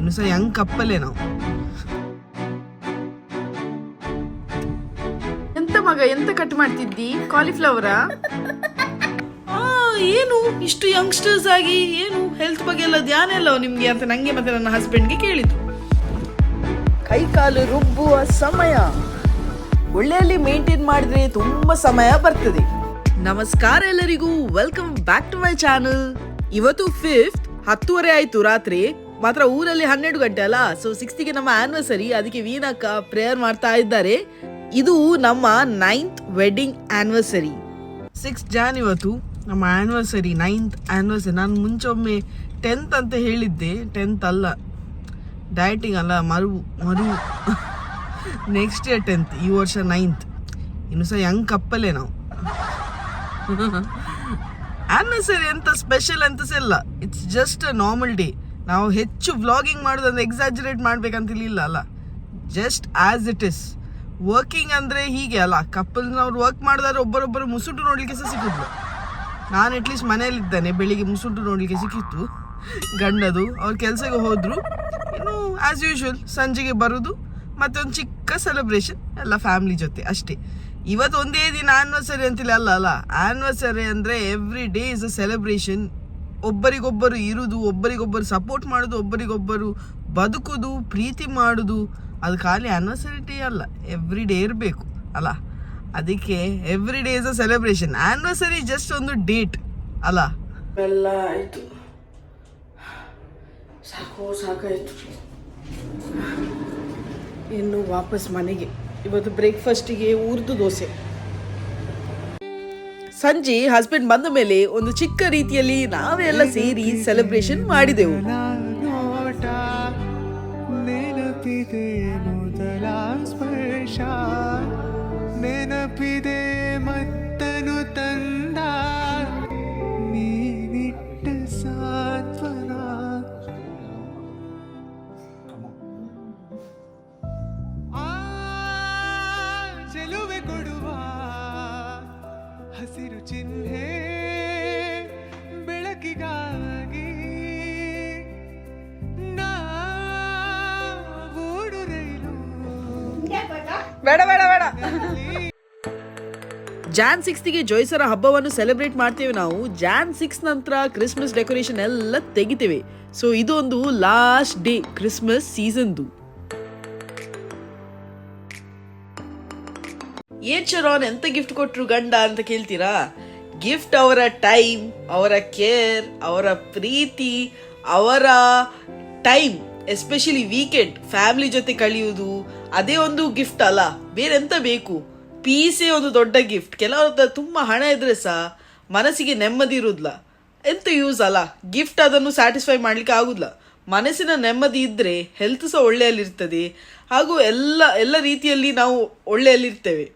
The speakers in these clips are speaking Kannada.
ಇನ್ನು ಸಹ ಯಂಗ್ ಕಪ್ಪಲ್ಲೇ ನಾವು. ಎಂತ ಮಗ ಎಂತ ಕಟ್ ಮಾಡ್ತಿದ್ದಿ? ಕಾಲಿಫ್ಲವರಾ ಆ, ಏನು? ಇಷ್ಟು ಯಂಗ್ಸ್ಟರ್ಸ್ ಆಗಿ ಏನು? ಹೆಲ್ತ್ ಬಗ್ಗೆ ಎಲ್ಲ ಧ್ಯಾನ ಇಲ್ಲ ನಿಮ್ಗೆ ಅಂತ ನಂಗೆ ಮತ್ತೆ ನನ್ನ ಹಸ್ಬೆಂಡ್ಗೆ ಕೇಳಿದ್ರು ಕೈ ಕಾಲು ರುಬ್ಬುವ ಸಮಯ. ಒಳ್ಳೆಯಲ್ಲಿ ಮೇಂಟೈನ್ ಮಾಡಿದ್ರೆ ತುಂಬಾ ಸಮಯ ಬರ್ತದೆ. ನಮಸ್ಕಾರ ಎಲ್ಲರಿಗೂ. Welcome back to my channel ಇವತ್ತು ಫಿಫ್ತ್ ಹತ್ತುವರೆ ಆಯ್ತು ರಾತ್ರಿ. ಮಾತ್ರ ಊರಲ್ಲಿ ಹನ್ನೆರಡು ಗಂಟೆ ಅಲ್ಲ? ಸೊ ಸಿಕ್ಸ್ತಿಗೆ ನಮ್ಮ ಆನಿವರ್ಸರಿ ಅದಕ್ಕೆ ವೀಣಕ್ಕ ಪ್ರೇಯರ್ ಮಾಡ್ತಾ ಇದ್ದಾರೆ. ಇದು ನಮ್ಮ ninth wedding anniversary six Jan ಇವತ್ತು, ನಮ್ಮ ಆನಿವರ್ಸರಿ ನೈನ್ತ್ ಆನಿವರ್ಸರಿ ನಾನು ಮುಂಚೆ ಒಮ್ಮೆ ಟೆಂತ್ ಅಂತ ಹೇಳಿದ್ದೆ. ಟೆಂತ್ ಅಲ್ಲ. ಡಯಟಿಂಗ್ ಅಲ್ಲ, ಮರು ಮರು. ನೆಕ್ಸ್ಟ್ ಇಯರ್ ಟೆಂತ್ ಈ ವರ್ಷ ನೈನ್ತ್ ಇನ್ನು ಸಹ ಯಂಗ್ ಕಪ್ಪಲ್ಲೇ ನಾವು. ಆನಿವರ್ಸರಿ ಅಂತ ಸ್ಪೆಷಲ್ ಅಂತ ಇಲ್ಲ. It's just a normal day ನಾವು ಹೆಚ್ಚು ವ್ಲಾಗಿಂಗ್ ಮಾಡೋದಂದ್ರೆ ಎಕ್ಸಾಜರೇಟ್ ಮಾಡ್ಬೇಕಂತಿಲ್ಲ ಅಲ್ಲ? Just as it is working ಅಂದರೆ ಹೀಗೆ ಅಲ್ಲ ಕಪ್ಪಲ್ನವ್ರು ವರ್ಕ್ ಮಾಡಿದ್ರೆ ಒಬ್ಬರೊಬ್ಬರು ಮುಸುಟು ನೋಡಲಿಕ್ಕೆ ಸಹ ಸಿಕ್ಕಿದ್ರು. ನಾನು ಅಟ್ಲೀಸ್ಟ್ ಮನೆಯಲ್ಲಿದ್ದೇನೆ, ಬೆಳಿಗ್ಗೆ ಮುಸುಟು ನೋಡಲಿಕ್ಕೆ ಸಿಕ್ಕಿತ್ತು. ಗಂಡದು, ಅವ್ರ ಕೆಲಸಕ್ಕೆ ಹೋದರು. ಇನ್ನು ಆ್ಯಸ್ ಯೂಶ್ವಲ್ ಸಂಜೆಗೆ ಬರೋದು, ಮತ್ತೊಂದು ಚಿಕ್ಕ ಸೆಲೆಬ್ರೇಷನ್ ಎಲ್ಲ ಫ್ಯಾಮಿಲಿ ಜೊತೆ ಅಷ್ಟೇ. ಇವತ್ತು ಒಂದೇ ದಿನ ಆ್ಯನಿವರ್ಸರಿ ಅಂತಿಲ್ಲ ಅಲ್ಲ ಅಲ್ಲ? ಆ್ಯನಿವರ್ಸರಿ ಅಂದರೆ every day is a celebration ಒಬ್ಬರಿಗೊಬ್ಬರು ಇರುವುದು ಒಬ್ಬರಿಗೊಬ್ಬರು ಸಪೋರ್ಟ್ ಮಾಡೋದು, ಒಬ್ಬರಿಗೊಬ್ಬರು ಬದುಕುದು, ಪ್ರೀತಿ ಮಾಡೋದು, ಅದು ಖಾಲಿ ಆನಿವರ್ಸರಿ ಅಲ್ಲ ಎವ್ರಿ ಡೇ ಇರಬೇಕು, ಅಲ್ಲ? ಅದಕ್ಕೆ every day is a celebration anniversary just ಒಂದು ಡೇಟ್ ಅಲ್ಲ? ಎಲ್ಲ ಆಯ್ತು. ಸಾಕು, ಸಾಕಾಯ್ತು. ಇನ್ನು ವಾಪಸ್ ಮನೆಗೆ. ಇವತ್ತು ಬ್ರೇಕ್ಫಾಸ್ಟಿಗೆ ಉರ್ದು ದೋಸೆ. ಸಂಜೆ ಹಸ್ಬೆಂಡ್ ಬಂದ ಮೇಲೆ ಒಂದು ಚಿಕ್ಕ ರೀತಿಯಲ್ಲಿ ನಾವೆಲ್ಲ ಸೇರಿ ಸೆಲೆಬ್ರೇಷನ್ ಮಾಡಿದೆವು. ನೆನಪಿ ಜಾನ್ ಸಿಕ್ಸ್ತಿಗೆ ಜೋಯ್ಸರ ಹಬ್ಬವನ್ನು ಸೆಲೆಬ್ರೇಟ್ ಮಾಡ್ತೇವೆ ನಾವು. ಜಾನ್ ಸಿಕ್ಸ್ ನಂತರ ಕ್ರಿಸ್ಮಸ್ ಡೆಕೋರೇಷನ್ ಎಲ್ಲ ತೆಗಿತೇವೆ. ಸೊ ಇದೊಂದು ಲಾಸ್ಟ್ ಡೇ ಕ್ರಿಸ್ಮಸ್ ಸೀಸನ್ದು ಏನ್ ಶರೋನ್ ಎಂತ ಗಿಫ್ಟ್ ಕೊಟ್ರು ಗಂಡ ಅಂತ ಕೇಳ್ತೀರಾ? ಗಿಫ್ಟ್ ಅವರ ಟೈಮ್ ಅವರ ಕೇರ್ ಅವರ ಪ್ರೀತಿ, ಅವರ ಟೈಮ್ ಎಸ್ಪೆಷಲಿ ವೀಕೆಂಡ್ ಫ್ಯಾಮಿಲಿ ಜೊತೆ ಕಳೆಯುವುದು, ಅದೇ ಒಂದು ಗಿಫ್ಟ್ ಅಲ್ಲ. ಬೇರೆ ಎಂತ ಬೇಕು? ಪೀಸೇ ಒಂದು ದೊಡ್ಡ ಗಿಫ್ಟ್ ಕೆಲವ್ರ ತುಂಬ ಹಣ ಇದ್ರೆ ಸಹ ಮನಸ್ಸಿಗೆ ನೆಮ್ಮದಿ ಇರುದಿಲ್ಲ ಎಂತ ಯೂಸ್ ಅಲ್ಲ. ಗಿಫ್ಟ್ ಅದನ್ನು ಸ್ಯಾಟಿಸ್ಫೈ ಮಾಡ್ಲಿಕ್ಕೆ ಆಗುದಿಲ್ಲ ಮನಸ್ಸಿನ ನೆಮ್ಮದಿ ಇದ್ರೆ ಹೆಲ್ತ್ ಸಹ ಒಳ್ಳೆಯಲ್ಲಿರ್ತದೆ. ಹಾಗೂ ಎಲ್ಲ ಎಲ್ಲ ರೀತಿಯಲ್ಲಿ ನಾವು ಒಳ್ಳೆಯಲ್ಲಿರ್ತೇವೆ.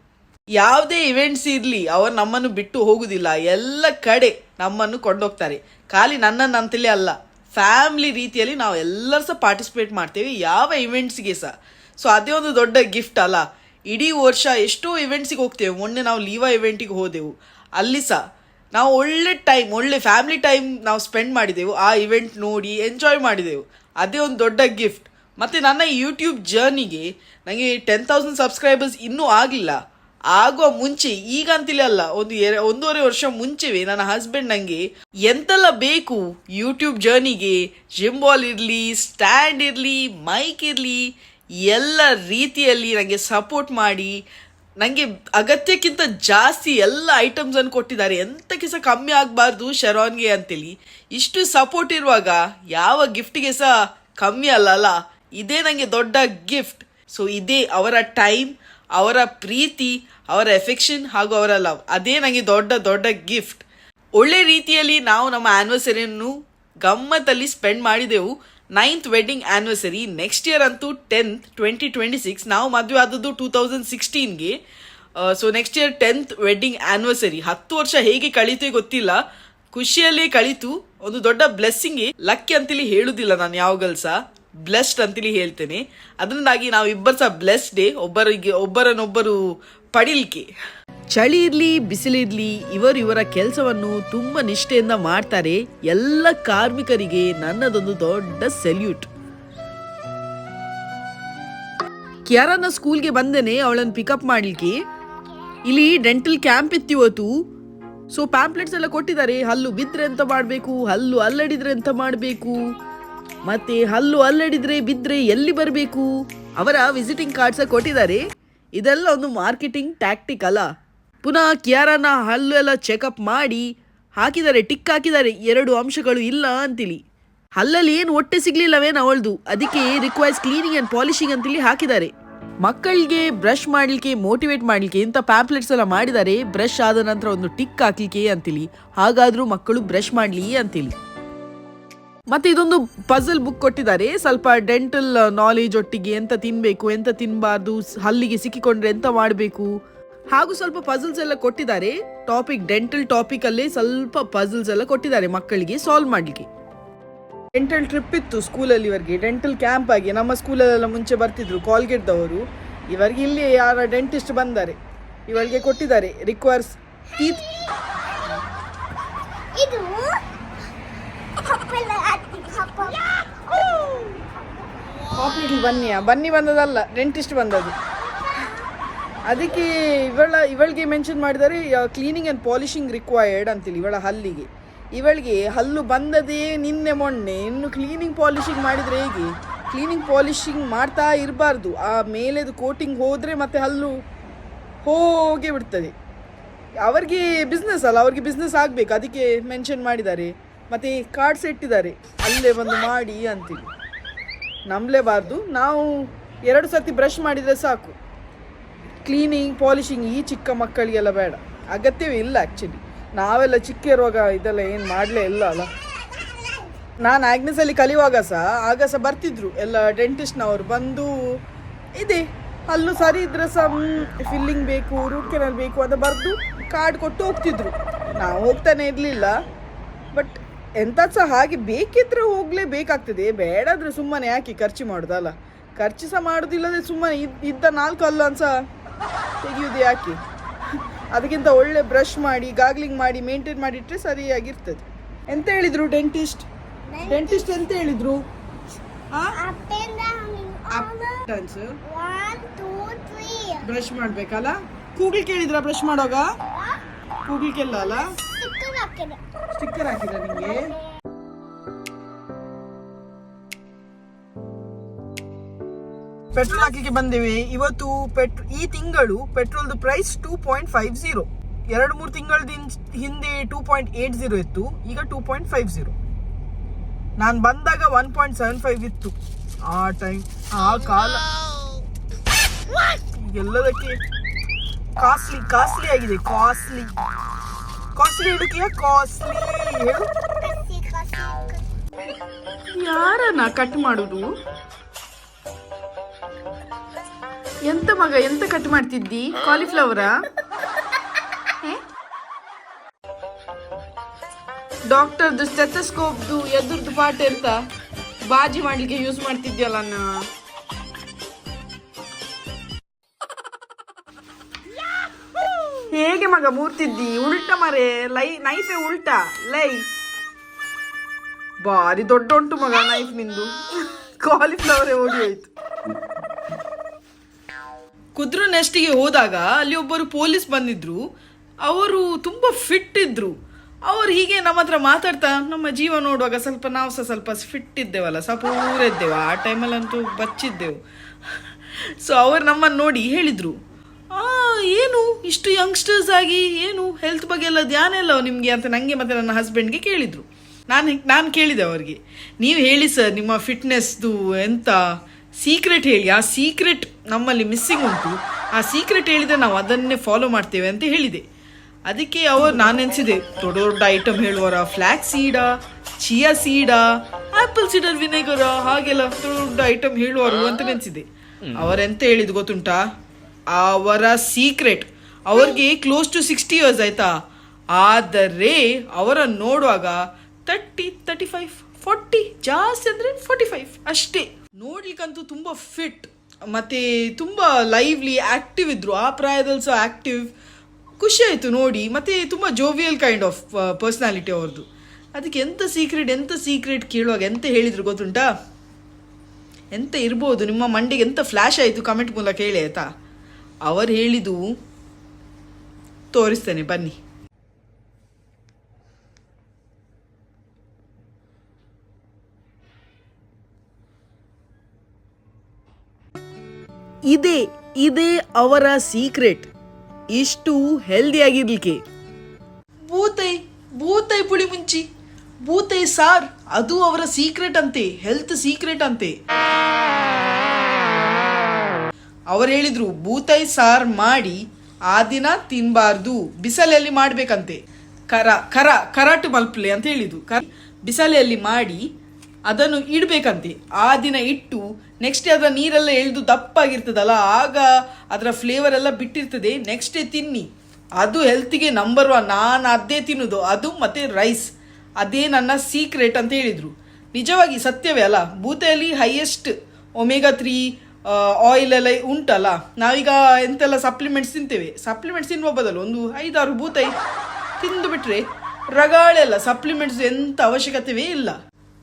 ಯಾವುದೇ ಇವೆಂಟ್ಸ್ ಇರಲಿ, ಅವರು ನಮ್ಮನ್ನು ಬಿಟ್ಟು ಹೋಗುದಿಲ್ಲ. ಎಲ್ಲ ಕಡೆ ನಮ್ಮನ್ನು ಕೊಂಡೋಗ್ತಾರೆ. ಖಾಲಿ ನನ್ನನ್ನು ಅಂತಲೇ ಅಲ್ಲ. ಫ್ಯಾಮಿಲಿ ರೀತಿಯಲ್ಲಿ ನಾವು ಎಲ್ಲರೂ ಸಹ ಪಾರ್ಟಿಸಿಪೇಟ್ ಮಾಡ್ತೇವೆ. ಯಾವ ಇವೆಂಟ್ಸ್ಗೆ ಸಹ ಸೊ. ಅದೇ ಒಂದು ದೊಡ್ಡ ಗಿಫ್ಟ್ ಅಲ್ಲ. ಇಡೀ ವರ್ಷ ಎಷ್ಟೋ ಇವೆಂಟ್ಸಿಗೆ ಹೋಗ್ತೇವೆ. ಮೊನ್ನೆ ನಾವು ಲೀವಾ ಇವೆಂಟಿಗೆ ಹೋದೆವು. ಅಲ್ಲಿ ಸಹ ನಾವು ಒಳ್ಳೆ ಟೈಮ್ ಒಳ್ಳೆ ಫ್ಯಾಮಿಲಿ ಟೈಮ್ ನಾವು ಸ್ಪೆಂಡ್ ಮಾಡಿದೆವು. ಆ ಇವೆಂಟ್ ನೋಡಿ ಎಂಜಾಯ್ ಮಾಡಿದೆವು. ಅದೇ ಒಂದು ದೊಡ್ಡ ಗಿಫ್ಟ್ ಮತ್ತು ನನ್ನ ಯೂಟ್ಯೂಬ್ ಜರ್ನಿಗೆ ನನಗೆ ಟೆನ್ ತೌಸಂಡ್ ಸಬ್ಸ್ಕ್ರೈಬರ್ಸ್ ಇನ್ನೂ ಆಗಲಿಲ್ಲ. ಆಗುವ ಮುಂಚೆ, ಈಗ ಅಂತಿಲ್ಲ ಅಲ್ಲ, ಒಂದು ಎರ, ಒಂದೂವರೆ ವರ್ಷ ಮುಂಚೆವೆ ನನ್ನ ಹಸ್ಬೆಂಡ್ ನನಗೆ ಎಂತೆಲ್ಲ ಬೇಕು? ಯೂಟ್ಯೂಬ್ ಜರ್ನಿಗೆ ಜಿಮ್ ಬಾಲ್ ಇರಲಿ ಸ್ಟ್ಯಾಂಡ್ ಇರಲಿ ಮೈಕ್ ಇರಲಿ ಎಲ್ಲ ರೀತಿಯಲ್ಲಿ ನನಗೆ ಸಪೋರ್ಟ್ ಮಾಡಿ ನನಗೆ ಅಗತ್ಯಕ್ಕಿಂತ ಜಾಸ್ತಿ ಎಲ್ಲ ಐಟಮ್ಸನ್ನು ಕೊಟ್ಟಿದ್ದಾರೆ. ಎಂತಕ್ಕೆ ಸಹ ಕಮ್ಮಿ ಆಗಬಾರ್ದು ಶೆರಾನ್ಗೆ ಅಂತೇಳಿ. ಇಷ್ಟು ಸಪೋರ್ಟ್ ಇರುವಾಗ ಯಾವ ಗಿಫ್ಟ್ಗೆ ಸಹ ಕಮ್ಮಿ ಅಲ್ಲಲ್ಲ ಅಲ್ಲ, ಇದೇ ನನಗೆ ದೊಡ್ಡ ಗಿಫ್ಟ್ ಸೊ ಇದೇ ಅವರ ಟೈಮ್ ಅವರ ಪ್ರೀತಿ, ಅವರ ಎಫೆಕ್ಷನ್ ಹಾಗೂ ಅವರ ಲವ್ ಅದೇ ನನಗೆ ದೊಡ್ಡ ದೊಡ್ಡ ಗಿಫ್ಟ್ ಒಳ್ಳೆ ರೀತಿಯಲ್ಲಿ ನಾವು ನಮ್ಮ ಆ್ಯನಿವರ್ಸರಿಯನ್ನು ಗಮ್ಮತ್ತಲ್ಲಿ ಸ್ಪೆಂಡ್ ಮಾಡಿದೆವು. Ninth wedding anniversary next year ಅಂತೂ ಟೆಂತ್ ಟ್ವೆಂಟಿ ಟ್ವೆಂಟಿ ಸಿಕ್ಸ್ ನಾವು ಮದುವೆ ಆದದ್ದು two thousand ಸಿಕ್ಸ್ಟೀನ್ಗೆ so next year tenth wedding anniversary ಹತ್ತು ವರ್ಷ ಹೇಗೆ ಕಳೀತು ಗೊತ್ತಿಲ್ಲ. ಖುಷಿಯಲ್ಲೇ ಕಳೀತು. ಒಂದು ದೊಡ್ಡ ಬ್ಲೆಸ್ಸಿಂಗ್ ಲಕ್ಕಿ ಅಂತೇಳಿ ಹೇಳುದಿಲ್ಲ ನಾನು ಯಾವಾಗಲೂ ಸಹ. ಬ್ಲೆಸ್ಡ್ ಅಂತೇಳಿ ಹೇಳ್ತೇನೆ. ಅದರಿಂದಾಗಿ ನಾವು ಇಬ್ಬರು ಸಹ ಬ್ಲೆಸ್ಡ್ ಡೇ ಒಬ್ಬರಿಗೆ, ಒಬ್ಬರನ್ನೊಬ್ಬರು ಪಡಿಲಿಕ್ಕೆ. ಚಳಿ ಇರ್ಲಿ ಬಿಸಿಲಿರ್ಲಿ ಇವರು ಇವರ ಕೆಲಸವನ್ನು ತುಂಬಾ ನಿಷ್ಠೆಯಿಂದ ಮಾಡ್ತಾರೆ. ಎಲ್ಲ ಕಾರ್ಮಿಕರಿಗೆ ನನ್ನದೊಂದು ದೊಡ್ಡ ಸೆಲ್ಯೂಟ್. ಕ್ಯಾರನ ಸ್ಕೂಲ್ಗೆ ಬಂದೇನೆ ಅವಳನ್ನು ಪಿಕಪ್ ಮಾಡ್ಲಿಕ್ಕೆ. ಇಲ್ಲಿ ಡೆಂಟಲ್ ಕ್ಯಾಂಪ್ ಇತ್ತು ಇವತ್ತು. ಸೊ ಪ್ಯಾಂಪ್ಲೆಟ್ಸ್ ಎಲ್ಲ ಕೊಟ್ಟಿದ್ದಾರೆ. ಹಲ್ಲು ಬಿದ್ರೆ ಎಂತ ಮಾಡಬೇಕು? ಹಲ್ಲು ಅಲ್ಲಡಿದ್ರೆ ಎಂತ ಮಾಡಬೇಕು? ಮತ್ತೆ ಹಲ್ಲು ಅಲ್ಲಡಿದ್ರೆ ಬಿದ್ರೆ ಎಲ್ಲಿ ಬರಬೇಕು? ಅವರ ವಿಸಿಟಿಂಗ್ ಕಾರ್ಡ್ಸ ಕೊಟ್ಟಿದ್ದಾರೆ. ಇದೆಲ್ಲ ಒಂದು ಮಾರ್ಕೆಟಿಂಗ್ ಟ್ಯಾಕ್ಟಿಕ್ ಅಲ್ಲ ಪುನಃ ಕಿಯಾರನ ಹಲ್ಲು ಎಲ್ಲ ಚೆಕಪ್ ಮಾಡಿ ಹಾಕಿದ್ದಾರೆ ಟಿಕ್ ಹಾಕಿದ್ದಾರೆ ಎರಡು ಅಂಶಗಳು ಇಲ್ಲ ಅಂತೇಳಿ ಹಲ್ಲಲ್ಲಿ ಏನು ಹೊಟ್ಟೆ ಸಿಗ್ಲಿಲ್ಲವೇನು ಅವಳದು? ಅದಕ್ಕೆ ರಿಕ್ವೈರ್ಸ್ ಕ್ಲೀನಿಂಗ್ ಆ್ಯಂಡ್ ಪಾಲಿಶಿಂಗ್ ಅಂತೇಳಿ ಹಾಕಿದ್ದಾರೆ ಮಕ್ಕಳಿಗೆ ಬ್ರಷ್ ಮಾಡಲಿಕ್ಕೆ ಮೋಟಿವೇಟ್ ಮಾಡಲಿಕ್ಕೆ, ಇಂಥ ಪ್ಯಾಂಪ್ಲೆಟ್ಸ್ ಎಲ್ಲ ಮಾಡಿದ್ದಾರೆ ಬ್ರಷ್ ಆದ ನಂತರ ಒಂದು ಟಿಕ್ ಹಾಕ್ಲಿಕ್ಕೆ ಅಂತೀಳಿ ಹಾಗಾದರೂ ಮಕ್ಕಳು ಬ್ರಷ್ ಮಾಡಲಿ ಅಂತೇಳಿ ಮತ್ತು ಇದೊಂದು ಪಜಲ್ ಬುಕ್ ಕೊಟ್ಟಿದ್ದಾರೆ. ಸ್ವಲ್ಪ ಡೆಂಟಲ್ ನಾಲೆಜ್ ಒಟ್ಟಿಗೆ ಎಂತ ತಿನ್ನಬೇಕು ಎಂತ ತಿನ್ನಬಾರ್ದು ಹಲ್ಲಿಗೆ ಸಿಕ್ಕಿಕೊಂಡ್ರೆ ಎಂತ ಮಾಡಬೇಕು? ಹಾಗೂ ಸ್ವಲ್ಪ ಪಜಲ್ಸ್ ಎಲ್ಲ ಕೊಟ್ಟಿದ್ದಾರೆ. ಟಾಪಿಕ್ ಡೆಂಟಲ್ ಟಾಪಿಕ್ ಅಲ್ಲಿ ಸ್ವಲ್ಪ ಪಜಲ್ಸ್ ಎಲ್ಲ ಕೊಟ್ಟಿದ್ದಾರೆ ಮಕ್ಕಳಿಗೆ ಸಾಲ್ವ್ ಮಾಡಲಿಕ್ಕೆ. ಡೆಂಟಲ್ ಟ್ರಿಪ್ ಇತ್ತು ಸ್ಕೂಲಲ್ಲಿ ಇವರಿಗೆ. ಡೆಂಟಲ್ ಕ್ಯಾಂಪ್ ಆಗಿ ನಮ್ಮ ಸ್ಕೂಲಲ್ಲೆಲ್ಲ ಮುಂಚೆ ಬರ್ತಿದ್ರು ಕಾಲ್ಗೆಟ್ದವರು ಇವರಿಗೆ ಇಲ್ಲಿ ಯಾರ ಡೆಂಟಿಸ್ಟ್ ಬಂದಾರೆ ಇವರಿಗೆ ಕೊಟ್ಟಿದ್ದಾರೆ. ರಿಕ್ವೈರ್ಸ್ ಟೀತ್ ಬನ್ನಿಯಾ ಬನ್ನಿ. ಬಂದದಲ್ಲ ಡೆಂಟಿಸ್ಟ್ ಬಂದದ್ದು. ಅದಕ್ಕೆ ಇವಳ ಇವಳಿಗೆ ಮೆನ್ಷನ್ ಮಾಡಿದ್ದಾರೆ ಕ್ಲೀನಿಂಗ್ ಆ್ಯಂಡ್ ಪಾಲಿಶಿಂಗ್ ರಿಕ್ವೈರ್ಡ್ ಅಂತೇಳಿ ಇವಳ ಹಲ್ಲಿಗೆ. ಇವಳಿಗೆ ಹಲ್ಲು ಬಂದದೇ ನಿನ್ನೆ ಮೊನ್ನೆ, ಇನ್ನು ಕ್ಲೀನಿಂಗ್ ಪಾಲಿಶಿಂಗ್ ಮಾಡಿದರೆ ಹೇಗೆ? ಕ್ಲೀನಿಂಗ್ ಪಾಲಿಶಿಂಗ್ ಮಾಡ್ತಾ ಇರಬಾರ್ದು. ಆ ಮೇಲೆದು ಕೋಟಿಂಗ್ ಹೋದರೆ ಮತ್ತೆ ಹಲ್ಲು ಹೋಗಿ ಬಿಡ್ತದೆ. ಅವ್ರಿಗೆ ಬಿಸ್ನೆಸ್ ಅಲ್ಲ, ಅವ್ರಿಗೆ ಬಿಸ್ನೆಸ್ ಆಗಬೇಕು. ಅದಕ್ಕೆ ಮೆನ್ಷನ್ ಮಾಡಿದ್ದಾರೆ. ಮತ್ತು ಕಾರ್ಡ್ಸ್ ಇಟ್ಟಿದ್ದಾರೆ. ಅಲ್ಲೇ ಬಂದು ಮಾಡಿ ಅಂತೇಳಿ ನಂಬಲೇಬಾರ್ದು. ನಾವು ಎರಡು ಸರ್ತಿ ಬ್ರಷ್ ಮಾಡಿದರೆ ಸಾಕು. ಕ್ಲೀನಿಂಗ್ ಪಾಲಿಶಿಂಗ್ ಈ ಚಿಕ್ಕ ಮಕ್ಕಳಿಗೆಲ್ಲ ಬೇಡ. ಅಗತ್ಯವೇ ಇಲ್ಲ ಆ್ಯಕ್ಚುಲಿ ನಾವೆಲ್ಲ ಚಿಕ್ಕ ಇರುವಾಗ ಇದೆಲ್ಲ ಏನು ಮಾಡಲೇ ಇಲ್ಲ ಅಲ್ಲ. ನಾನು ಆಗ್ನೆಸಲ್ಲಿ ಕಲಿಯುವಾಗ ಸಹ ಆಗ ಸಹ ಬರ್ತಿದ್ರು. ಎಲ್ಲ ಡೆಂಟಿಸ್ಟ್ನವರು ಬಂದು, ಇದೆ. ಅಲ್ಲೂ ಸರಿ ಇದ್ರೆ ಸಹ ಫಿಲ್ಲಿಂಗ್ ಬೇಕು ರೂಟ್ ಕೆನಲ್ ಬೇಕು ಅಂತ ಬರೆದು ಕಾರ್ಡ್ ಕೊಟ್ಟು ಹೋಗ್ತಿದ್ರು. ನಾವು ಹೋಗ್ತಾನೆ ಇರಲಿಲ್ಲ. ಬಟ್ ಎಂಥ ಸಹ ಹಾಗೆ ಬೇಕಿದ್ರೆ ಹೋಗಲೇಬೇಕಾಗ್ತದೆ. ಬೇಡಾದರೆ ಸುಮ್ಮನೆ ಯಾಕೆ ಖರ್ಚು ಮಾಡೋದಲ್ಲ? ಖರ್ಚು ಸಹ ಮಾಡೋದಿಲ್ಲದೆ ಸುಮ್ಮನೆ ಇದ್- ಇದ್ದ ನಾಲ್ಕು ಅಲ್ಲ ಅನ್ಸ ತೆಗೆಯೋದು ಯಾಕೆ? ಅದಕ್ಕಿಂತ ಒಳ್ಳೆ ಬ್ರಷ್ ಮಾಡಿ ಗಾಗ್ಲಿಂಗ್ ಮಾಡಿ ಮೇಂಟೈನ್ ಮಾಡಿಟ್ರೆ ಸರಿಯಾಗಿರ್ತದೆ. ಎಂತ ಹೇಳಿದ್ರು ಡೆಂಟಿಸ್ಟ್ ಡೆಂಟಿಸ್ಟ್ ಎಂತ ಹೇಳಿದ್ರು? ಬ್ರಷ್ ಮಾಡ್ಬೇಕಲ್ಲ? ಕೂಗ್ಲಿ ಕೇಳಿದ್ರ ಬ್ರಷ್ ಮಾಡೋಗ ಕೂಗ್ಲಿಕ್ಕೆಲ್ಲ ಅಲ್ಲ? ಸ್ಟಿಕ್ಕರ್ ಹಾಕಿದ. ಸ್ಟಿಕ್ಕರ್ ಪೆಟ್ರೋಲ್ ಹಾಕಿಗೆ ಬಂದೇವೆ. ಇವತ್ತು ಪೆಟ್ ಈ ತಿಂಗಳು ಪೆಟ್ರೋಲ್ದು price two point five zero ಎರಡು ಮೂರು ತಿಂಗಳ ಹಿಂದೆ ಟೂ ಪಾಯಿಂಟ್ ಏಟ್ ಜೀರೋ ಇತ್ತು. ಈಗ ಟೂ ಪಾಯಿಂಟ್ ಫೈವ್ ಜೀರೋ ನಾನು ಬಂದಾಗ ಒನ್ ಪಾಯಿಂಟ್ ಸೆವೆನ್ ಫೈವ್ ಇತ್ತು. ಆ ಟೈಮ್ ಆ ಕಾಲ. ಎಲ್ಲದಕ್ಕೆ ಕಾಸ್ಟ್ಲಿ ಕಾಸ್ಟ್ಲಿ ಆಗಿದೆ ಕಾಸ್ಟ್ಲಿ ಕಾಸ್ಟ್ಲಿ ಹುಡುಕಿಯ ಕಾಸ್ಟ್ಲಿ ಯಾರನ್ನ ಕಟ್ ಮಾಡುದು? ಎಂತ ಮಗ, ಎಂತ ಕಟ್ ಮಾಡ್ತಿದ್ದಿ? ಕಾಲಿಫ್ಲವರಾ ಡಾಕ್ಟರ್ದು ಸ್ಟೆಥಸ್ಕೋಪ್ದು ಎದುರ್ದು ಪಾಟ್ ಎಂತ? ಬಾಜಿ ಮಾಡ್ಲಿಕ್ಕೆ ಯೂಸ್ ಮಾಡ್ತಿದ್ಯಲ್ಲ ಹೇಗೆ ಮಗ, ಮೂರ್ತಿದ್ದಿ? ಉಲ್ಟ ಮರೆ, ಲೈ ನೈಫೆ ಉಲ್ಟ? ಲೈ. ಬಾರಿ ದೊಡ್ಡ ಉಂಟು ಮಗ ನೈಫ್ ನಿಂದು. ಕಾಲಿಫ್ಲವರೇ ಓಡಿ ಹೋಯ್ತು. ಕುದ್ರು ನೆಸ್ಟಿಗೆ ಹೋದಾಗ ಅಲ್ಲಿ ಒಬ್ಬರು ಪೊಲೀಸ್ ಬಂದಿದ್ರು. ಅವರು ತುಂಬ ಫಿಟ್ ಇದ್ರು. ಅವ್ರು ಹೀಗೆ ನಮ್ಮ ಹತ್ರ ಮಾತಾಡ್ತಾ, ನಮ್ಮ ಜೀವ ನೋಡುವಾಗ ಸ್ವಲ್ಪ ನಾವು ಸಹ ಸ್ವಲ್ಪ ಫಿಟ್ ಇದ್ದೇವಲ್ಲ ಸ್ವಲ್ಪ ಊರಿದ್ದೇವೆ ಆ ಟೈಮಲ್ಲಂತೂ ಬಚ್ಚಿದ್ದೆವು. ಸೊ ಅವರು ನಮ್ಮನ್ನು ನೋಡಿ ಹೇಳಿದರು. ಏನು? ಇಷ್ಟು ಯಂಗ್ಸ್ಟರ್ಸ್ ಆಗಿ ಏನು? ಹೆಲ್ತ್ ಬಗ್ಗೆ ಎಲ್ಲ ಧ್ಯಾನ ಇಲ್ಲ ನಿಮಗೆ ಅಂತ ನನಗೆ ಮತ್ತು ನನ್ನ ಹಸ್ಬೆಂಡ್ಗೆ ಕೇಳಿದರು. ನಾನು ನಾನು ಕೇಳಿದೆ ಅವ್ರಿಗೆ. ನೀವು ಹೇಳಿ ಸರ್ ನಿಮ್ಮ ಫಿಟ್ನೆಸ್ದು ಎಂತ ಸೀಕ್ರೆಟ್ ಹೇಳಿ. ಆ ಸೀಕ್ರೆಟ್ ನಮ್ಮಲ್ಲಿ ಮಿಸ್ಸಿಂಗ್ ಉಂಟು. ಆ ಸೀಕ್ರೆಟ್ ಹೇಳಿದರೆ ನಾವು ಅದನ್ನೇ ಫಾಲೋ ಮಾಡ್ತೇವೆ ಅಂತ ಹೇಳಿದೆ. ಅದಕ್ಕೆ ಅವರು ನಾನು ಎನಿಸಿದೆ ದೊಡ್ಡ ದೊಡ್ಡ ಐಟಮ್ ಹೇಳುವರ ಫ್ಲ್ಯಾಕ್ ಸೀಡಾ ಚಿಯಾ ಸೀಡಾ ಆಪಲ್ ಸೀಡರ್ ವಿನೆಗರ ಹಾಗೆಲ್ಲ ದೊಡ್ಡ ದೊಡ್ಡ ಐಟಮ್ ಹೇಳುವರು ಅಂತ ನೆನೆಸಿದೆ. ಅವರೆಂತ ಹೇಳಿದ್ದು ಗೊತ್ತುಂಟಾ? ಅವರ ಸೀಕ್ರೆಟ್ ಅವ್ರಿಗೆ ಕ್ಲೋಸ್ ಟು ಸಿಕ್ಸ್ಟಿ ಇಯರ್ಸ್ ಆಯ್ತಾ? ಆದರೆ ಅವರನ್ನು ನೋಡುವಾಗ ತರ್ಟಿ ತರ್ಟಿ ಫೈವ್ ಫಾರ್ಟಿ ಜಾಸ್ತಿ ಅಂದರೆ ಫೋರ್ಟಿ ಫೈವ್ ಅಷ್ಟೇ. ನೋಡ್ಲಿಕ್ಕಂತೂ ತುಂಬ ಫಿಟ್ ಮತ್ತು ತುಂಬ ಲೈವ್ಲಿ ಆ್ಯಕ್ಟಿವ್ ಇದ್ರು. ಆ ಪ್ರಾಯದಲ್ಲಿ ಸಹ ಖುಷಿ ಆಯಿತು ನೋಡಿ. ಮತ್ತೆ ತುಂಬ ಜೋವಿಯಲ್ ಕೈಂಡ್ ಆಫ್ ಪರ್ಸ್ನಾಲಿಟಿ ಅವ್ರದ್ದು ಅದಕ್ಕೆ ಎಂಥ ಸೀಕ್ರೆಟ್ ಎಂಥ ಸೀಕ್ರೆಟ್ ಕೇಳುವಾಗ ಎಂತ ಹೇಳಿದ್ರು ಗೊತ್ತುಂಟಾ? ಎಂತ ಇರ್ಬೋದು? ನಿಮ್ಮ ಮಂಡಿಗೆ ಎಂತ ಫ್ಲ್ಯಾಶ್ ಆಯಿತು ಕಮೆಂಟ್ ಮೂಲಕ ಹೇಳಿ ಆಯ್ತಾ? ಅವರು ಹೇಳಿದು ತೋರಿಸ್ತೇನೆ ಬನ್ನಿ. ಇದೇ ಇದೇ ಅವರ ಸೀಕ್ರೆಟ್ ಇಷ್ಟು ಹೆಲ್ದಿ ಆಗಿರ್ಲಿಕ್ಕೆ. ಬೂತೈ ಬೂತೈ ಪುಳಿ ಮುಂಚಿ. ಬೂತೈ ಸಾರ್, ಅದು ಅವರ ಸೀಕ್ರೆಟ್ ಅಂತೆ ಹೆಲ್ತ್ ಸೀಕ್ರೆಟ್ ಅಂತೆ. ಅವರು ಹೇಳಿದ್ರು, ಬೂತೈ ಸಾರ್ ಮಾಡಿ ಆ ದಿನ ತಿನ್ಬಾರ್ದು, ಬಿಸಲೆಯಲ್ಲಿ ಮಾಡ್ಬೇಕಂತೆ. ಕರ ಕರ, ಕರಾಟು ಮಲ್ಪಲೆ ಅಂತ ಹೇಳಿದ್ರು. ಕರ ಬಿಸಿಲಲ್ಲಿ ಮಾಡಿ ಅದನ್ನು ಇಡಬೇಕಂತೆ. ಆ ದಿನ ಇಟ್ಟು ನೆಕ್ಸ್ಟ್ ಅದರ ನೀರೆಲ್ಲ ಎಳೆದು ದಪ್ಪಾಗಿರ್ತದಲ್ಲ, ಆಗ ಅದರ ಫ್ಲೇವರ್ ಎಲ್ಲ ಬಿಟ್ಟಿರ್ತದೆ. ನೆಕ್ಸ್ಟ್ ಡೇ ತಿನ್ನಿ. ಅದು ಹೆಲ್ತಿಗೆ ನಂಬರ್ ಒನ್ ನಾನು ಅದೇ ತಿನ್ನೋದು. ಅದು ಮತ್ತೆ ರೈಸ್ ಅದೇ ನನ್ನ ಸೀಕ್ರೆಟ್ ಅಂತ ಹೇಳಿದರು. ನಿಜವಾಗಿ ಸತ್ಯವೇ ಅಲ್ಲ. ಬೂತೆಯಲ್ಲಿ ಹೈಯೆಸ್ಟ್ ಒಮೆಗಾ ತ್ರೀ ಆಯಿಲ್ ಎಲ್ಲ ಉಂಟಲ್ಲ. ನಾವೀಗ ಎಂತೆಲ್ಲ ಸಪ್ಲಿಮೆಂಟ್ಸ್ ತಿಂತೇವೆ? ಸಪ್ಲಿಮೆಂಟ್ಸ್ ತಿನ್ನುವ ಬದಲು ಒಂದು ಐದಾರು ಭೂತೈ ತಿಂದು ಬಿಟ್ರೆ ರಗಾಳೆಲ್ಲ ಸಪ್ಲಿಮೆಂಟ್ಸ್ ಎಂಥ ಅವಶ್ಯಕತೆವೇ ಇಲ್ಲ.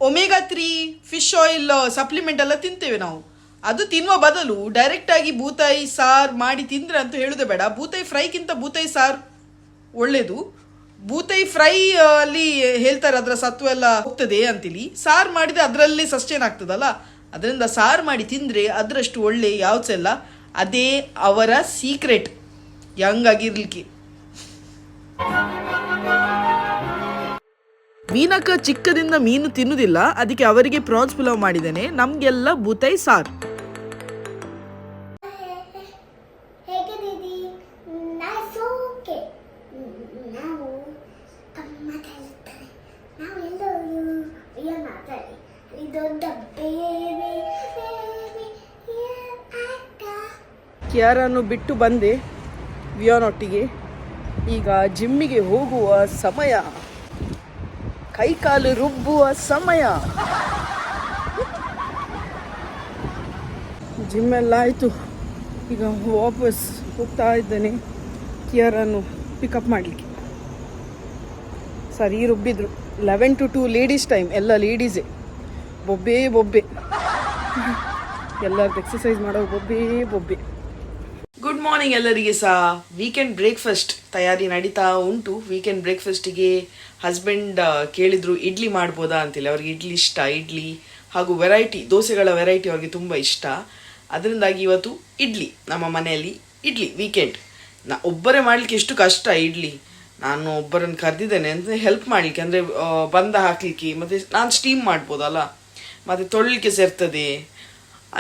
Omega three fish oil supplement ಎಲ್ಲ ತಿಂತೇವೆ ನಾವು. ಅದು ತಿನ್ನುವ ಬದಲು ಡೈರೆಕ್ಟ್ ಆಗಿ ಬೂತಾಯಿ ಸಾರ್ ಮಾಡಿ ತಿಂದ್ರೆ ಅಂತ ಹೇಳುದೇ ಬೇಡ. ಬೂತಾಯಿ ಫ್ರೈಗಿಂತ ಬೂತಾಯಿ ಸಾರ್ ಒಳ್ಳೇದು. ಬೂತಾಯಿ ಫ್ರೈ ಅಲ್ಲಿ ಹೇಳ್ತಾರೆ ಅದರ ಸತ್ವ ಎಲ್ಲ ಹೋಗ್ತದೆ ಅಂತೇಳಿ ಸಾರ್ ಮಾಡಿದ್ರೆ ಅದರಲ್ಲಿ ಸಸ್ಟೇನ್ ಆಗ್ತದಲ್ಲ? ಅದರಿಂದ ಸಾರ್ ಮಾಡಿ ತಿಂದ್ರೆ ಅದರಷ್ಟು ಒಳ್ಳೆ ಯಾವ್ದು ಸಹ ಇಲ್ಲ. ಅದೇ ಅವರ ಸೀಕ್ರೆಟ್ ಆಗಿರ್ಲಿಕ್ಕೆ. ಮೀನಕ್ಕ ಚಿಕ್ಕದಿಂದ ಮೀನು ತಿನ್ನುದಿಲ್ಲ ಅದಕ್ಕೆ ಅವರಿಗೆ ಪ್ರಾನ್ಸ್ ಪುಲಾವ್ ಮಾಡಿದ್ದೇನೆ. ನಮ್ಗೆಲ್ಲ ಬೂತಾಯಿ ಸಾರ್. ಕ್ಯಾರನ್ನು ಬಿಟ್ಟು ಬಂದೆ ವಿಯೋನೊಟ್ಟಿಗೆ. ಈಗ ಜಿಮ್ಮಿಗೆ ಹೋಗುವ ಸಮಯ. ಕೈಕಾಲು ರುಬ್ಬುವ ಸಮಯ. ಜಿಮ್ ಎಲ್ಲ ಆಯಿತು ಈಗ ವಾಪಸ್ ಹೋಗ್ತಾ ಇದ್ದೇನೆ. ಕಿಯರನ್ನು ಪಿಕಪ್ ಮಾಡಲಿಕ್ಕೆ. ಸರಿ, ರುಬ್ಬಿದ್ರು. Eleven to two ladies time ಎಲ್ಲ ಲೇಡೀಸೇ ಬೊಬ್ಬೆ ಬೊಬ್ಬೆ. ಎಲ್ಲರದ್ದು ಎಕ್ಸಸೈಸ್ ಮಾಡೋ ಬೊಬ್ಬೆ ಬೊಬ್ಬೆ. ಮಾರ್ನಿಂಗ್ ಎಲ್ಲರಿಗೆ. ಸಹ ವೀಕೆಂಡ್ ಬ್ರೇಕ್ಫಾಸ್ಟ್ ತಯಾರಿ ನಡೀತಾ ಉಂಟು. ವೀಕೆಂಡ್ ಬ್ರೇಕ್ಫಾಸ್ಟಿಗೆ ಹಸ್ಬೆಂಡ್ ಕೇಳಿದ್ರು, ಇಡ್ಲಿ ಮಾಡ್ಬೋದಾ? ಅಂತೇಳಿ ಅವ್ರಿಗೆ ಇಡ್ಲಿ ಇಷ್ಟ. ಇಡ್ಲಿ ಹಾಗೂ ವೆರೈಟಿ ದೋಸೆಗಳ ವೆರೈಟಿ ಅವ್ರಿಗೆ ತುಂಬ ಇಷ್ಟ. ಅದರಿಂದಾಗಿ ಇವತ್ತು ಇಡ್ಲಿ, ನಮ್ಮ ಮನೆಯಲ್ಲಿ ಇಡ್ಲಿ ವೀಕೆಂಡ್ ನಾ, ಒಬ್ಬರೇ ಮಾಡಲಿಕ್ಕೆ ಎಷ್ಟು ಕಷ್ಟ ಇಡ್ಲಿ. ನಾನು ಒಬ್ಬರನ್ನು ಕರೆದಿದ್ದೇನೆ ಅಂದರೆ ಹೆಲ್ಪ್ ಮಾಡಲಿಕ್ಕೆ, ಅಂದರೆ ಬಂದ ಹಾಕಲಿಕ್ಕೆ. ಮತ್ತು ನಾನು ಸ್ಟೀಮ್ ಮಾಡ್ಬೋದಲ್ಲ ಮತ್ತು ತೊಳಲಿಕ್ಕೆ ಸೇರ್ತದೆ.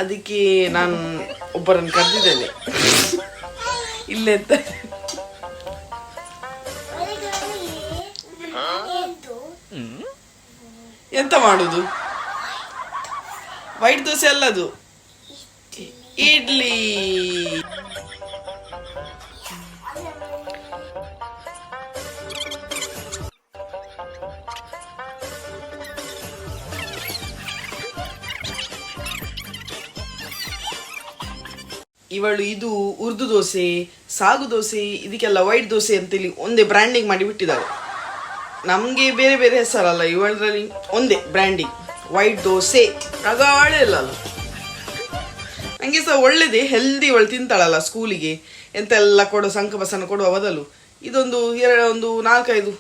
ಅದಕ್ಕೆ ನಾನು ಒಬ್ಬರನ್ನು ಕರೆದಿದ್ದೇನೆ. ಇಲ್ಲೇ ಅಂತ. ಎಂತ ಮಾಡುದು? ವೈಟ್ ದೋಸೆ ಅಲ್ಲದು ಇಡ್ಲಿ. ಇವಳು ಇದು ಉರ್ದು ದೋಸೆ, ಸಾಗು ದೋಸೆ, ಇದಕ್ಕೆಲ್ಲ ವೈಟ್ ದೋಸೆ ಅಂತೇಳಿ ಒಂದೇ ಬ್ರ್ಯಾಂಡಿಂಗ್ ಮಾಡಿ ಬಿಟ್ಟಿದ್ದಾಳೆ. ನಮಗೆ ಬೇರೆ ಬೇರೆ ಹೆಸರಲ್ಲ ಇವಳರಲ್ಲಿ ಒಂದೇ ಬ್ರ್ಯಾಂಡಿಂಗ್ ವೈಟ್ ದೋಸೆ. ರಗಾಳೆ ಇಲ್ಲ ಅಲ್ಲ. ನನಗೆ ಸಹ ಒಳ್ಳೇದೇ ಹೆಲ್ದಿ ಇವಳು ತಿಂತಾಳಲ್ಲ ಸ್ಕೂಲಿಗೆ ಎಂತೆಲ್ಲ ಕೊಡೋ ಸಂಕಬಸನ ಕೊಡುವ ಬದಲು. ಇದೊಂದು ಎರಡು, ಒಂದು ನಾಲ್ಕೈದು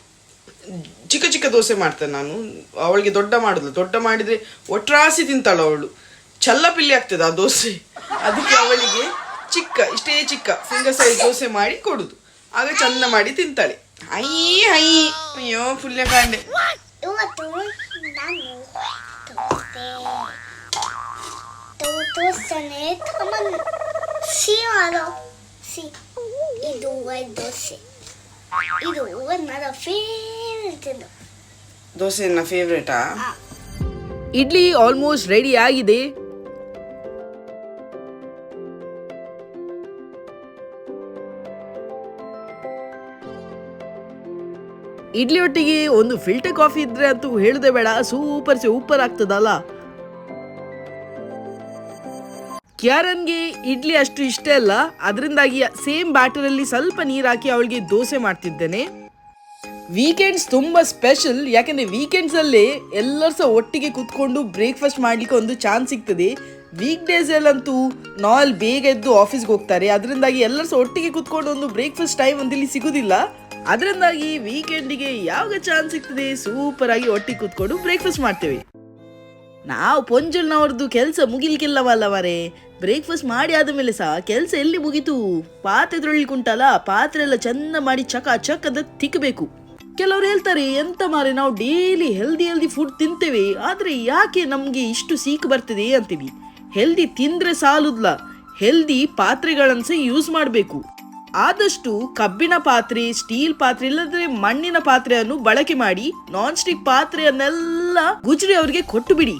ಚಿಕ್ಕ ಚಿಕ್ಕ ದೋಸೆ ಮಾಡ್ತೇನೆ ನಾನು. ಅವಳಿಗೆ ದೊಡ್ಡ ಮಾಡಿದ್ಲು ದೊಡ್ಡ ಮಾಡಿದರೆ ಒಟ್ರಾಸಿ ತಿಂತಾಳು ಅವಳು. ಚಲ್ಲಪಿಲ್ಲಿ ಆಗ್ತದೆ ಆ ದೋಸೆ. ಅದಕ್ಕೆ ಅವಳಿಗೆ ಚಿಕ್ಕ ಇಷ್ಟೇ ಚಿಕ್ಕ. ಫಿಂಗರ್ ಸೈಜ್ ದೋಸೆ ಮಾಡಿ ಕೊಡುದು. ಆಗ ಚಂದ ಮಾಡಿ ತಿಂತಾಳೆ. ಐ ಐ ಅಯ್ಯೋ ಫುಲ್ಯ ಕಾಂಡೆ. ಇವತ್ತು ನಾನು ದೋಸೆನೆ ತಗೊಂಡು ಸಿ ಮಾಡೋ ಸಿ ಇದು ವೈಟ್ ದೋಸೆ ಇದು ನನ್ನ ಫೇವ್ರೆಟ್ ಇದು ದೋಸೆ ನನ್ನ ಫೇವ್ರೇಟಾ ಇಡ್ಲಿ ಆಲ್ಮೋಸ್ಟ್ ರೆಡಿ ಆಗಿದೆ. ಇಡ್ಲಿ ಒಟ್ಟಿಗೆ ಒಂದು ಫಿಲ್ಟರ್ ಕಾಫಿ ಇದ್ರೆ ಅಂತೂ ಹೇಳದೆ ಬೇಡ ಸೂಪರ್ ಸೂಪರ್ ಆಗ್ತದಲ್ಲ. ಕ್ಯಾರನ್ಗೆ ಇಡ್ಲಿ ಅಷ್ಟು ಇಷ್ಟ ಅಲ್ಲ ಅದರಿಂದಾಗಿ ಸೇಮ್ ಬ್ಯಾಟರಲ್ಲಿ ಸ್ವಲ್ಪ ನೀರು ಹಾಕಿ ಅವಳಿಗೆ ದೋಸೆ ಮಾಡ್ತಿದ್ದೇನೆ. ವೀಕೆಂಡ್ಸ್ ತುಂಬ ಸ್ಪೆಷಲ್ ಯಾಕೆಂದರೆ ವೀಕೆಂಡ್ಸಲ್ಲೇ ಎಲ್ಲರೂ ಸಹ ಒಟ್ಟಿಗೆ ಕುತ್ಕೊಂಡು ಬ್ರೇಕ್ಫಾಸ್ಟ್ ಮಾಡಲಿಕ್ಕೆ ಒಂದು ಚಾನ್ಸ್ ಸಿಗ್ತದೆ. ವೀಕ್ ಡೇಸ್ ಅಲ್ಲಂತೂ ನಾಲ್ ಬೇಗ ಎದ್ದು ಆಫೀಸ್ಗೆ ಹೋಗ್ತಾರೆ, ಅದರಿಂದಾಗಿ ಎಲ್ಲರೂ ಸಹ ಒಟ್ಟಿಗೆ ಕುತ್ಕೊಂಡು ಒಂದು ಬ್ರೇಕ್ಫಾಸ್ಟ್ ಟೈಮ್ ಅಂತ ಇಲ್ಲಿ ಸಿಗುದಿಲ್ಲ. ಅದರಿಂದಾಗಿ ವೀಕೆಂಡಿಗೆ ಯಾವಾಗ ಚಾನ್ಸ್ ಸಿಗ್ತದೆ ಸೂಪರ್ ಆಗಿ ಒಟ್ಟಿಗೆ ಕೂತ್ಕೊಂಡು ಬ್ರೇಕ್ಫಾಸ್ಟ್ ಮಾಡ್ತೇವೆ. ನಾವು ಪೊಂಜಲ್ನವ್ರದ್ದು ಕೆಲಸ ಮುಗಿಲಿಕ್ಕಿಲ್ಲವಲ್ಲ ಮಾರೆ ಬ್ರೇಕ್ಫಾಸ್ಟ್ ಮಾಡಿ ಆದಮೇಲೆ ಸಹ ಕೆಲಸ ಎಲ್ಲಿ ಮುಗೀತು? ಪಾತ್ರೆ ತೊಳಿಲಿಕ್ಕುಂಟಲ್ಲ, ಪಾತ್ರೆ ಎಲ್ಲ ಚಂದ ಮಾಡಿ ಚಕ ಚಕದ ತಿಕ್ಕಬೇಕು ಕೆಲವ್ರು ಹೇಳ್ತಾರೆ, ಎಂತ ಮಾರೆ ನಾವು ಡೈಲಿ ಹೆಲ್ದಿ ಹೆಲ್ದಿ ಫುಡ್ ತಿಂತೇವೆ, ಆದ್ರೆ ಯಾಕೆ ನಮ್ಗೆ ಇಷ್ಟು ಸೀಕ್ ಬರ್ತದೆ ಅಂತೀವಿ? ಹೆಲ್ದಿ ತಿಂದ್ರೆ ಸಾಲುದ್ಲ ಹೆಲ್ದಿ ಪಾತ್ರೆಗಳನ್ನು ಸಹ ಯೂಸ್ ಮಾಡಬೇಕು. ಆದಷ್ಟು ಕಬ್ಬಿಣ ಪಾತ್ರೆ, ಸ್ಟೀಲ್ ಪಾತ್ರೆ, ಇಲ್ಲದ್ರೆ ಮಣ್ಣಿನ ಪಾತ್ರೆಯನ್ನು ಬಳಕೆ ಮಾಡಿ ನಾನ್ ಸ್ಟಿಕ್ ಪಾತ್ರೆಯನ್ನೆಲ್ಲ ಗುಜರಿ ಅವರಿಗೆ ಕೊಟ್ಟು ಬಿಡಿ.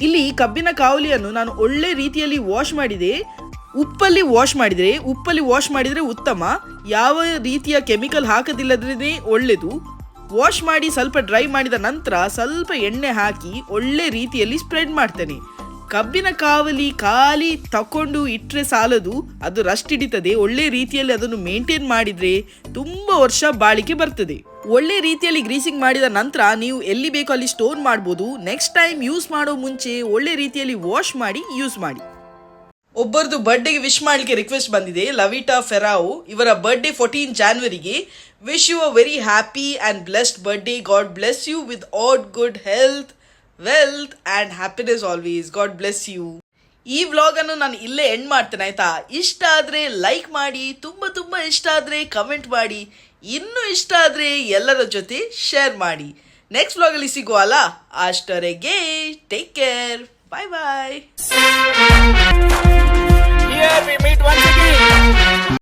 ಇಲ್ಲಿ ಕಬ್ಬಿನ ಕಾವಲಿಯನ್ನು ನಾನು ಒಳ್ಳೆ ರೀತಿಯಲ್ಲಿ ವಾಶ್ ಮಾಡಿದೆ. ಉಪ್ಪಲ್ಲಿ ವಾಶ್ ಮಾಡಿದರೆ, ಉಪ್ಪಲ್ಲಿ ವಾಶ್ ಮಾಡಿದರೆ ಉತ್ತಮ. ಯಾವ ರೀತಿಯ ಕೆಮಿಕಲ್ ಹಾಕದಿಲ್ಲದ್ರೇ ಒಳ್ಳೆಯದು ವಾಶ್ ಮಾಡಿ ಸ್ವಲ್ಪ ಡ್ರೈ ಮಾಡಿದ ನಂತರ ಸ್ವಲ್ಪ ಎಣ್ಣೆ ಹಾಕಿ ಒಳ್ಳೆ ರೀತಿಯಲ್ಲಿ ಸ್ಪ್ರೆಡ್ ಮಾಡ್ತೇನೆ. ಕಬ್ಬಿನ ಕಾವಲಿ ಖಾಲಿ ತಕೊಂಡು ಇಟ್ಟರೆ ಸಾಲದು, ಅದು ರಸ್ಟ್ ಹಿಡಿತದೆ. ಒಳ್ಳೆ ರೀತಿಯಲ್ಲಿ ಅದನ್ನು ಮೇಂಟೈನ್ ಮಾಡಿದ್ರೆ ತುಂಬಾ ವರ್ಷ ಬಾಳಿಕೆ ಬರ್ತದೆ. ಒಳ್ಳೆ ರೀತಿಯಲ್ಲಿ ಗ್ರೀಸಿಂಗ್ ಮಾಡಿದ ನಂತರ ನೀವು ಎಲ್ಲಿ ಬೇಕೋ ಅಲ್ಲಿ ಸ್ಟೋರ್ ಮಾಡ್ಬೋದು. ನೆಕ್ಸ್ಟ್ ಟೈಮ್ ಯೂಸ್ ಮಾಡೋ ಮುಂಚೆ ಒಳ್ಳೆ ರೀತಿಯಲ್ಲಿ ವಾಶ್ ಮಾಡಿ, ಯೂಸ್ ಮಾಡಿ. ಒಬ್ಬರದು ಬರ್ಡೇಗೆ ವಿಶ್ ಮಾಡಲಿಕ್ಕೆ ರಿಕ್ವೆಸ್ಟ್ ಬಂದಿದೆ. ಲವಿಟಾ ಫೆರಾವ್ ಇವರ birthday fourteen ಜಾನ್ವರಿಗೆ wish you a very happy and blessed birthday God bless you with all good health wealth and happiness always God bless you ಈ ವ್ಲಾಗನ್ನು ನಾನು ಇಲ್ಲೇ ಎಂಡ್ ಮಾಡ್ತೇನೆ, ಆಯ್ತಾ? ಇಷ್ಟ ಆದರೆ ಲೈಕ್ ಮಾಡಿ, ತುಂಬ ತುಂಬ ಇಷ್ಟ ಆದರೆ ಕಮೆಂಟ್ ಮಾಡಿ, ಇನ್ನೂ ಇಷ್ಟ ಆದರೆ ಎಲ್ಲರ ಜೊತೆ ಶೇರ್ ಮಾಡಿ. ನೆಕ್ಸ್ಟ್ ವ್ಲಾಗಲ್ಲಿ ಸಿಗುವಲ್ಲ, ಅಷ್ಟರೆಗೆ ಟೇಕ್ ಕೇರ್ ಬಾಯ್ ಬಾಯ್